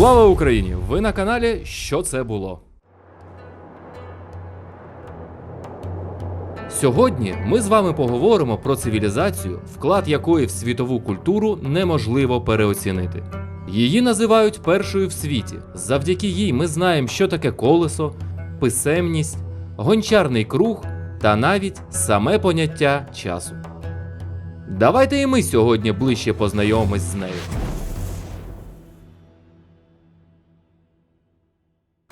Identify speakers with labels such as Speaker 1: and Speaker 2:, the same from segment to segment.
Speaker 1: Слава Україні! Ви на каналі Що це було? Сьогодні ми з вами поговоримо про цивілізацію, вклад якої в світову культуру неможливо переоцінити. Її називають першою в світі. Завдяки їй ми знаємо, що таке колесо, писемність, гончарний круг та навіть саме поняття часу. Давайте і ми сьогодні ближче познайомимось з нею.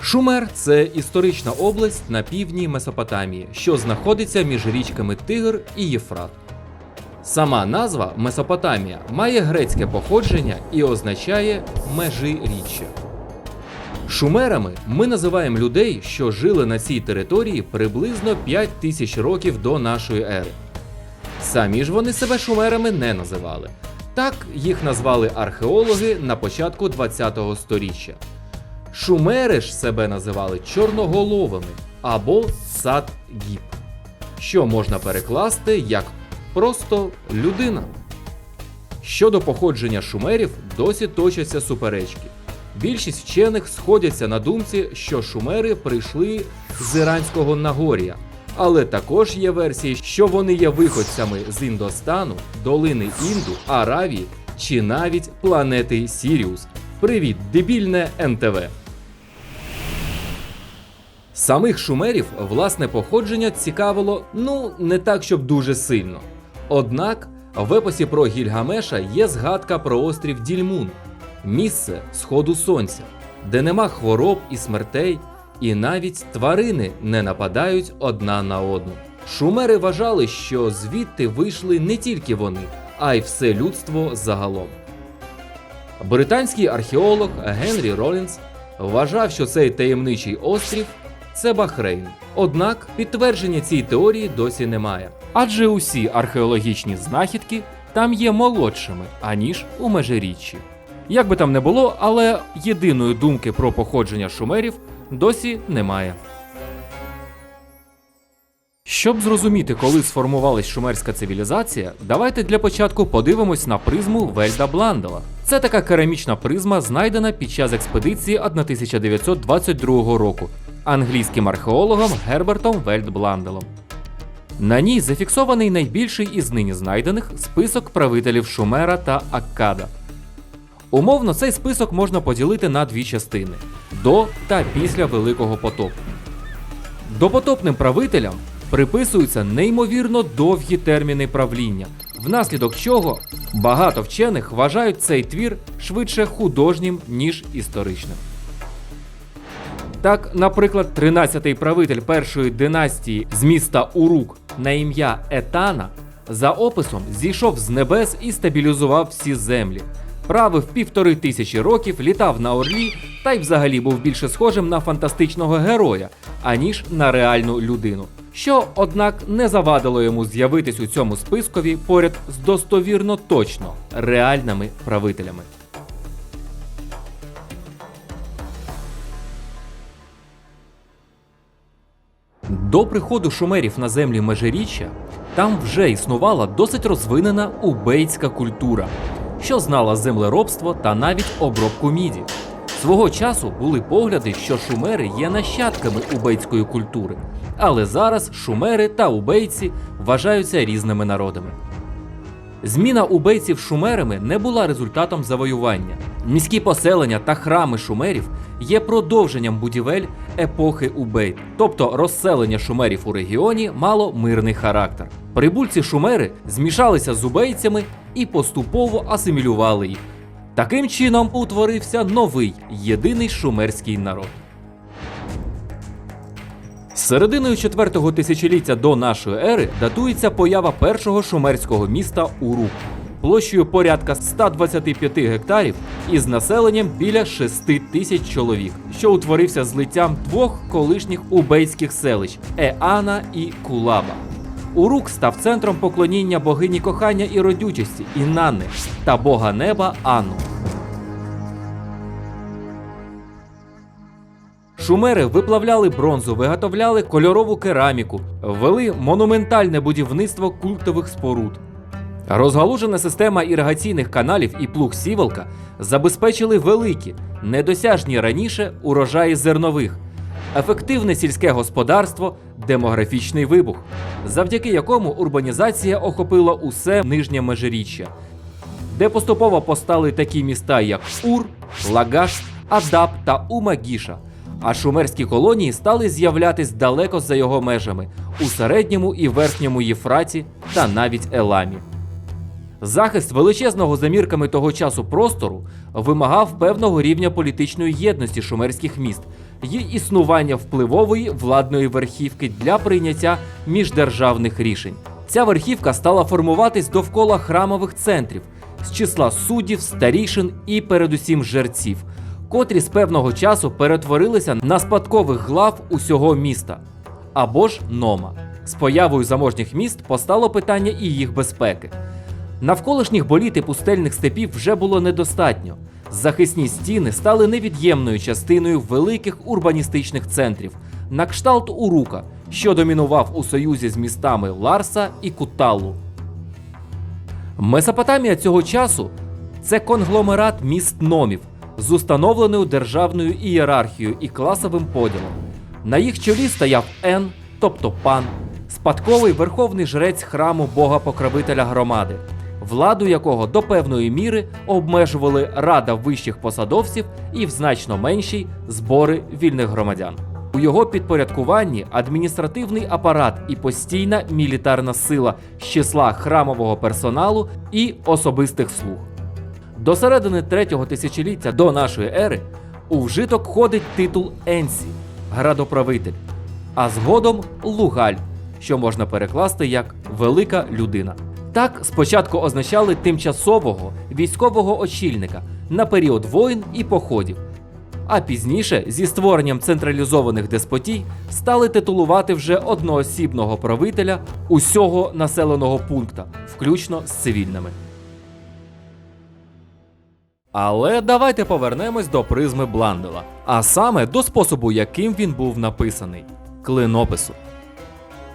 Speaker 1: Шумер це історична область на півдні Месопотамії, що знаходиться між річками Тигр і Єфрат. Сама назва Месопотамія має грецьке походження і означає межі річчя. Шумерами ми називаємо людей, що жили на цій території приблизно 5 тисяч років до нашої ери. Самі ж вони себе шумерами не називали. Так їх назвали археологи на початку ХХ століття. Шумери ж себе називали чорноголовими або сад гіп, що можна перекласти як просто людина. Щодо походження шумерів досі точаться суперечки. Більшість вчених сходяться на думці, що шумери прийшли з Іранського Нагор'я, але також є версії, що вони є виходцями з Індостану, долини Інду, Аравії чи навіть планети Сіріус. Привіт, дебільне НТВ. Самих шумерів власне походження цікавило, ну, не так, щоб дуже сильно. Однак в епосі про Гільгамеша є згадка про острів Дільмун, місце сходу сонця, де нема хвороб і смертей, і навіть тварини не нападають одна на одну. Шумери вважали, що звідти вийшли не тільки вони, а й все людство загалом. Британський археолог Генрі Ролінс вважав, що цей таємничий острів це Бахрейн. Однак підтвердження цій теорії досі немає. Адже усі археологічні знахідки там є молодшими, аніж у межиріччі. Як би там не було, але єдиної думки про походження шумерів досі немає. Щоб зрозуміти, коли сформувалась шумерська цивілізація, давайте для початку подивимось на призму Вельда Бландела. Це така керамічна призма, знайдена під час експедиції 1922 року англійським археологом Гербертом Вельдбланделом. На ній зафіксований найбільший із нині знайдених список правителів Шумера та Аккада. Умовно, цей список можна поділити на дві частини до та після Великого потопу. Допотопним правителям приписуються неймовірно довгі терміни правління, внаслідок чого багато вчених вважають цей твір швидше художнім, ніж історичним. Так, наприклад, 13-й правитель першої династії з міста Урук на ім'я Етана за описом зійшов з небес і стабілізував всі землі. Правив півтори тисячі років, літав на орлі та й взагалі був більше схожим на фантастичного героя, аніж на реальну людину. Що, однак, не завадило йому з'явитись у цьому спискові поряд з достовірно точно реальними правителями. До приходу шумерів на землі Межиріччя там вже існувала досить розвинена убейська культура, що знала землеробство та навіть обробку міді. Свого часу були погляди, що шумери є нащадками убейської культури, але зараз шумери та убейці вважаються різними народами. Зміна убейців шумерами не була результатом завоювання. Міські поселення та храми шумерів є продовженням будівель епохи Убейт, тобто розселення шумерів у регіоні мало мирний характер. Прибульці шумери змішалися з убейцями і поступово асимілювали їх. Таким чином утворився новий єдиний шумерський народ. З серединою 4-го тисячоліття до нашої ери датується поява першого шумерського міста Урук площею порядка 125 гектарів і з населенням біля 6 тисяч чоловік, що утворився злиттям двох колишніх убейських селищ Еана і Кулаба. Урук став центром поклоніння богині кохання і родючості Інанни та бога неба Анну. Шумери виплавляли бронзу, виготовляли кольорову кераміку, ввели монументальне будівництво культових споруд. Розгалужена система іригаційних каналів і плуг сівалка забезпечили великі, недосяжні раніше урожаї зернових, ефективне сільське господарство, демографічний вибух, завдяки якому урбанізація охопила усе нижнє межиріччя, де поступово постали такі міста, як Ур, Лагаш, Адап та Умагіша. А шумерські колонії стали з'являтись далеко за його межами у середньому і верхньому Єфраті та навіть Еламі. Захист величезного за мірками того часу простору вимагав певного рівня політичної єдності шумерських міст і існування впливової владної верхівки для прийняття міждержавних рішень. Ця верхівка стала формуватись довкола храмових центрів з числа суддів, старішин і передусім жерців, котрі з певного часу перетворилися на спадкових глав усього міста або ж нома. З появою заможніх міст постало питання і їх безпеки. Навколишніх боліт і пустельних степів вже було недостатньо. Захисні стіни стали невід'ємною частиною великих урбаністичних центрів, на кшталт Урука, що домінував у союзі з містами Ларса і Куталу. Месопотамія цього часу це конгломерат міст номів з установленою державною ієрархією і класовим поділом. На їх чолі стояв Ен, тобто пан, спадковий верховний жрець храму бога-покровителя громади, владу якого до певної міри обмежували рада вищих посадовців і в значно меншій збори вільних громадян. У його підпорядкуванні адміністративний апарат і постійна мілітарна сила з числа храмового персоналу і особистих слуг. До середини третього тисячоліття до нашої ери у вжиток ходить титул Енсі градоправитель, а згодом Лугаль, що можна перекласти як велика людина. Так спочатку означали тимчасового військового очільника на період воїн і походів. А пізніше, зі створенням централізованих деспотій, стали титулувати вже одноосібного правителя усього населеного пункта, включно з цивільними. Але давайте повернемось до призми Бландела, а саме до способу, яким він був написаний клинопису.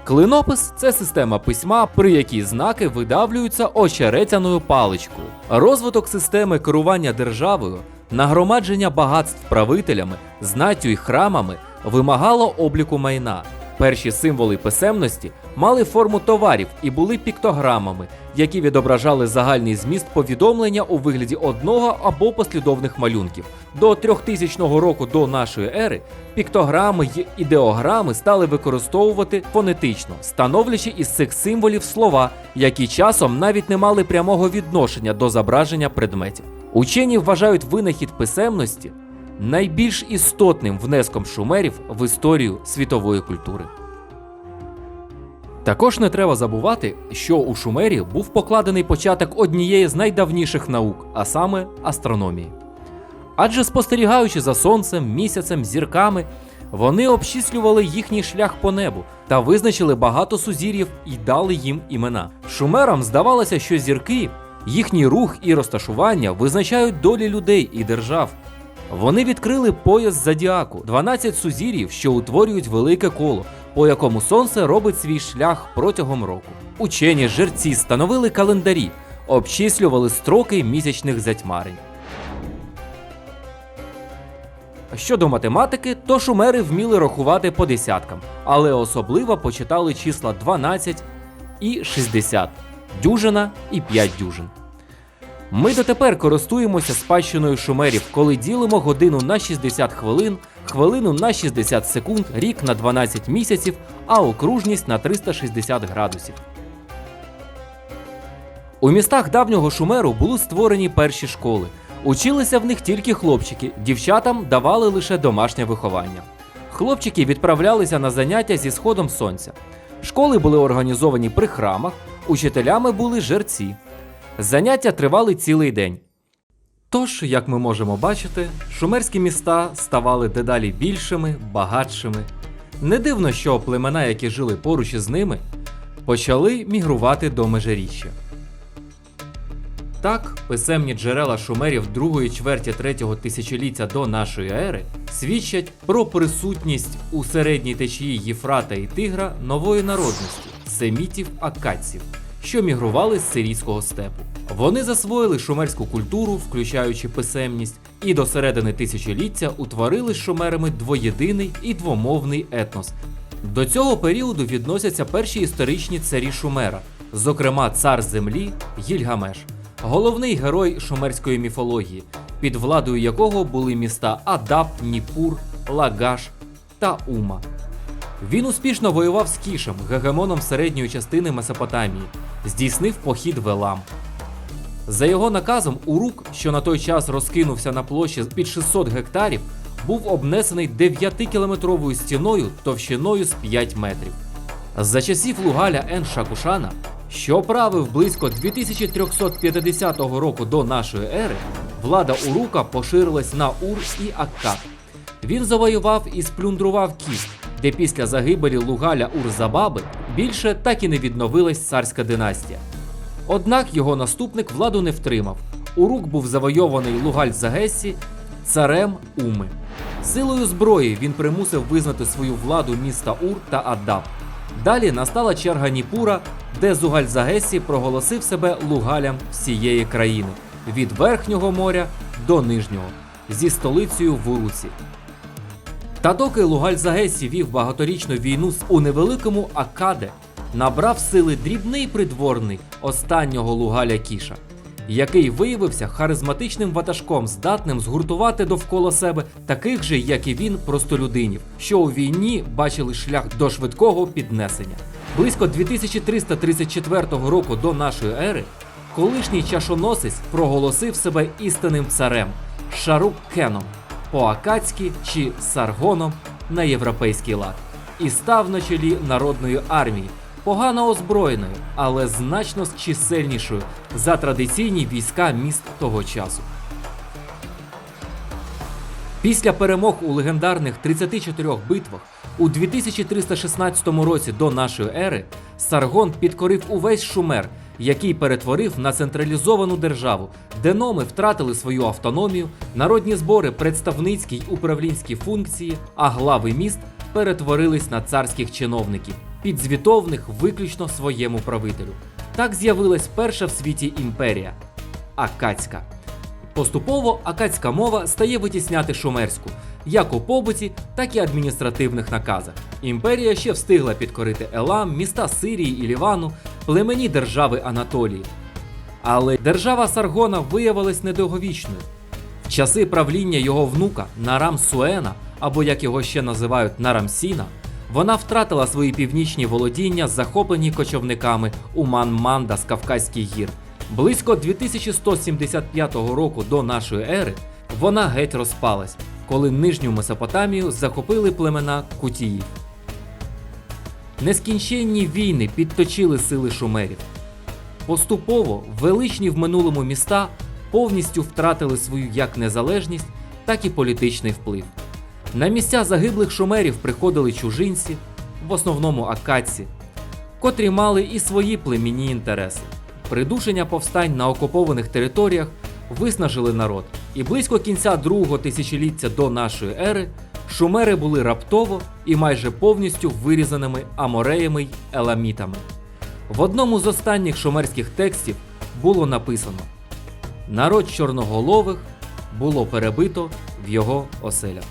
Speaker 1: Клинопис це система письма, при якій знаки видавлюються очеретяною паличкою. Розвиток системи керування державою, нагромадження багатств правителями, знаттю і храмами вимагало обліку майна. Перші символи писемності мали форму товарів і були піктограмами, які відображали загальний зміст повідомлення у вигляді одного або послідовних малюнків. До 3000 року до нашої ери піктограми й ідеограми стали використовувати фонетично, становлячи із цих символів слова, які часом навіть не мали прямого відношення до зображення предметів. Учені вважають винахід писемності найбільш істотним внеском шумерів в історію світової культури. Також не треба забувати, що у Шумері був покладений початок однієї з найдавніших наук, а саме астрономії. Адже спостерігаючи за сонцем, місяцем, зірками, вони обчислювали їхній шлях по небу та визначили багато сузір'їв і дали їм імена. Шумерам здавалося, що зірки, їхній рух і розташування визначають долі людей і держав. Вони відкрили пояс зодіаку, 12 сузір'їв, що утворюють велике коло, по якому сонце робить свій шлях протягом року. Учені жерці становили календарі, обчислювали строки місячних затьмарень. Щодо математики, то шумери вміли рахувати по десяткам, але особливо почитали числа 12 і 60, дюжина і 5 дюжин. Ми дотепер користуємося спадщиною шумерів, коли ділимо годину на 60 хвилин, хвилину на 60 секунд, рік на 12 місяців, а окружність на 360 градусів. У містах давнього шумеру були створені перші школи. Училися в них тільки хлопчики, дівчатам давали лише домашнє виховання. Хлопчики відправлялися на заняття зі сходом сонця. Школи були організовані при храмах, учителями були жерці. Заняття тривали цілий день. Тож, як ми можемо бачити, шумерські міста ставали дедалі більшими, багатшими. Не дивно, що племена, які жили поруч із ними, почали мігрувати до межиріччя. Так, писемні джерела шумерів другої чверті третього тисячоліття до нашої ери свідчать про присутність у середній течії Єфрата і Тигра нової народності семітів акадців, що мігрували з сирійського степу. Вони засвоїли шумерську культуру, включаючи писемність, і до середини тисячоліття утворили з шумерами двоєдиний і двомовний етнос. До цього періоду відносяться перші історичні царі Шумера, зокрема цар землі Гільгамеш, головний герой шумерської міфології, під владою якого були міста Адап, Ніпур, Лагаш та Ума. Він успішно воював з Кішем, гегемоном середньої частини Месопотамії, здійснив похід в Елам. За його наказом, Урук, що на той час розкинувся на площі під 600 гектарів, був обнесений 9-кілометровою стіною товщиною з 5 метрів. За часів Лугаля Ен Шакушана, що правив близько 2350 року до нашої ери, влада Урука поширилась на Ур і Аккад. Він завоював і сплюндрував Кіш, де після загибелі Лугаля Ур-Забаби більше так і не відновилась царська династія. Однак його наступник владу не втримав. Урук був завойований Лугаль Загесі царем Уми. Силою зброї він примусив визнати свою владу міста Ур та Аддаб. Далі настала черга Ніпура, де Зугаль Загесі проголосив себе лугалям всієї країни від верхнього моря до нижнього зі столицею в Уруці. Та доки Лугаль Загесі вів багаторічну війну з- у невеликому Акаде, набрав сили дрібний придворний останнього Лугаля Кіша, який виявився харизматичним ватажком, здатним згуртувати довкола себе таких же, як і він, простолюдинів, що у війні бачили шлях до швидкого піднесення. Близько 2334 року до нашої ери колишній чашоносець проголосив себе істинним царем Шарук Кеном по-акадськи чи саргоном на європейський лад, і став на чолі народної армії, погано озброєною, але значно чисельнішою за традиційні війська міст того часу. Після перемог у легендарних 34 битвах у 2316 році до нашої ери Саргон підкорив увесь Шумер, який перетворив на централізовану державу, де номи втратили свою автономію, народні збори, представницькі й управлінські функції, а глави міст перетворились на царських чиновників, підзвітовних виключно своєму правителю. Так з'явилась перша в світі імперія Акадська. Поступово акадська мова стає витісняти шумерську, як у побуті, так і адміністративних наказах. Імперія ще встигла підкорити Елам, міста Сирії і Лівану, племені держави Анатолії. Але держава Саргона виявилась недовговічною. В часи правління його внука Нарам Суена, або як його ще називають Нарамсіна, вона втратила свої північні володіння, захоплені кочовниками Уман-Манда з Кавказьких гір. Близько 2175 року до нашої ери вона геть розпалась, коли нижню Месопотамію захопили племена Кутіїв. Нескінченні війни підточили сили шумерів. Поступово величні в минулому міста повністю втратили свою як незалежність, так і політичний вплив. На місця загиблих шумерів приходили чужинці, в основному акадці, котрі мали і свої племінні інтереси. Придушення повстань на окупованих територіях виснажили народ, і близько кінця другого тисячоліття до нашої ери шумери були раптово і майже повністю вирізаними амореями й еламітами. В одному з останніх шумерських текстів було написано: народ чорноголових було перебито в його оселях.